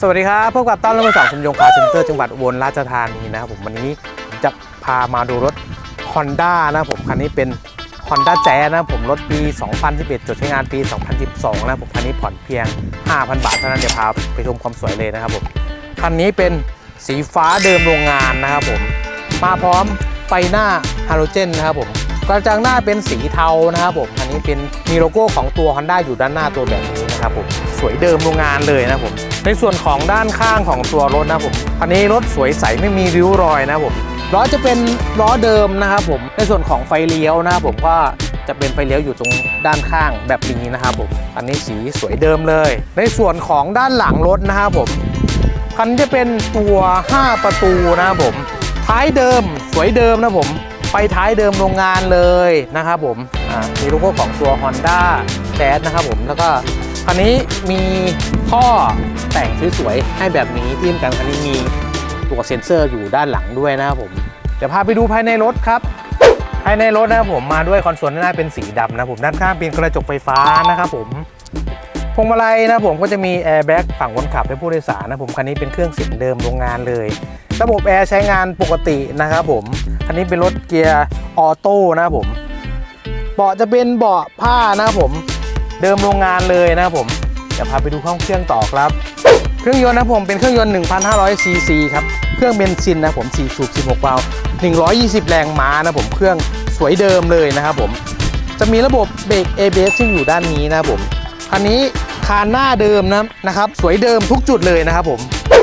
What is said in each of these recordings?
สวัสดีครับพบกับต้อนรับผู้สองชุมยงคาเซ็นเตอร์จังหวัดอุบลราชธานีนะครับผมวันนี้จะพามาดูรถ Honda นะครับผมคันนี้เป็น Honda Jazz นะครับผมรถปี 2011 จดใช้งานปี 2012 นะครับผมคันนี้ผ่อนเพียง 5,000 บาทเท่านั้นเดี๋ยวพาไปชมความสวยเลยนะครับผมคันนี้เป็นสีฟ้าเดิมโรงงานนะครับผมมาพร้อมไฟหน้าฮาโลเจนนะครับผมกระจังหน้าเป็นสีเทานะครับผมอันนี้เป็นมีโลโก้ของตัว Honda อยู่ด้านหน้าตัวแบบนี้ นะครับผมสวยเดิมโรงงานเลยนะครับผมในส่วนของด้านข้างของตัวรถนะครับผมคันนี้รถสวยใสไม่มีริ้วรอยนะครับผมล้อจะเป็นล้อเดิมนะครับผมในส่วนของไฟเลี้ยวนะครับผมก็จะเป็นไฟเลี้ยวอยู่ตรงด้านข้างแบบนี้นะครับผมอันนี้สีสวยเดิมเลย ในส่วนของด้านหลังรถนะครับผมคันจะเป็นตัว 5 ประตูนะครับผมท้ายเดิมสวยเดิมนะผมไปท้ายเดิมโรงงานเลยนะครับผมมีโลโก้ของตัว Honda j a z z นะครับผมแล้วก็ คันนี้มีท่อแต่งสวยๆให้แบบนี้ที่สำคัญคันนี้มีตัวเซ็นเซอร์อยู่ด้านหลังด้วยนะครับผมเดี๋ยวพาไปดูภายในรถครับ ภายในรถนะครับผมมาด้วยคอนโซลด้านหน้าเป็นสีดำนะผมด้านข้างเป็นกระจกไฟฟ้านะครับผมพวงมาลัยนะผมก็จะมีแอร์แบ็กฝั่งคนขับและผู้โดยสารนะผมคันนี้เป็นเครื่องเสียงเดิมโรงงานเลย ระบบแอร์ใช้งานปกตินะครับผมคันนี้เป็นรถเกียร์ออโต้นะครับผมเบาะจะเป็นเบาะผ้านะครับผม เดิมโรงงานเลยนะครับผมเดี๋ยวพาไปดูห้องเครื่องต่อครับ เครื่องยนต์นะผมเป็นเครื่องยนต์ 1,500 ซีซีครับเครื่องเบนซินนะผม4สูบ16วาล์ว120 แรงม้านะผมเครื่องสวยเดิมเลยนะครับผมจะมีระบบเบรก ABS ซึ่งอยู่ด้านนี้นะครับผมคันนี้คานหน้าเดิมนะนะครับ สวยเดิมทุกจุดเลยนะครับผม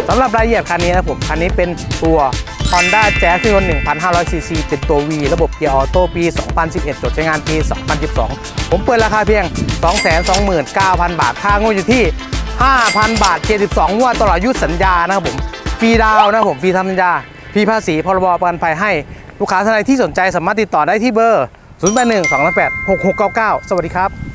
สำหรับรายละเอียดคันนี้นะผมคันนี้เป็นตัว Honda Jazz เครื่องยนต์1,500 ซีซี เป็นตัว V ระบบเกียร์ออโต้ปี 2011 จดใช้งานปี 2012 ผมเปิดราคาเพียง 229,000 บาท ค่างวดอยู่ที่ 5,000 บาท 72งวดตลอดอายุสัญญานะครับผม ฟรีดาวนะครับผม ฟรีทำสัญญา ฟรีภาษี พรบประกันภัยให้ ลูกค้าท่านใดที่สนใจสามารถติดต่อได้ที่เบอร์ 0 8 1 2 8 6 6 9 9 สวัสดีครับ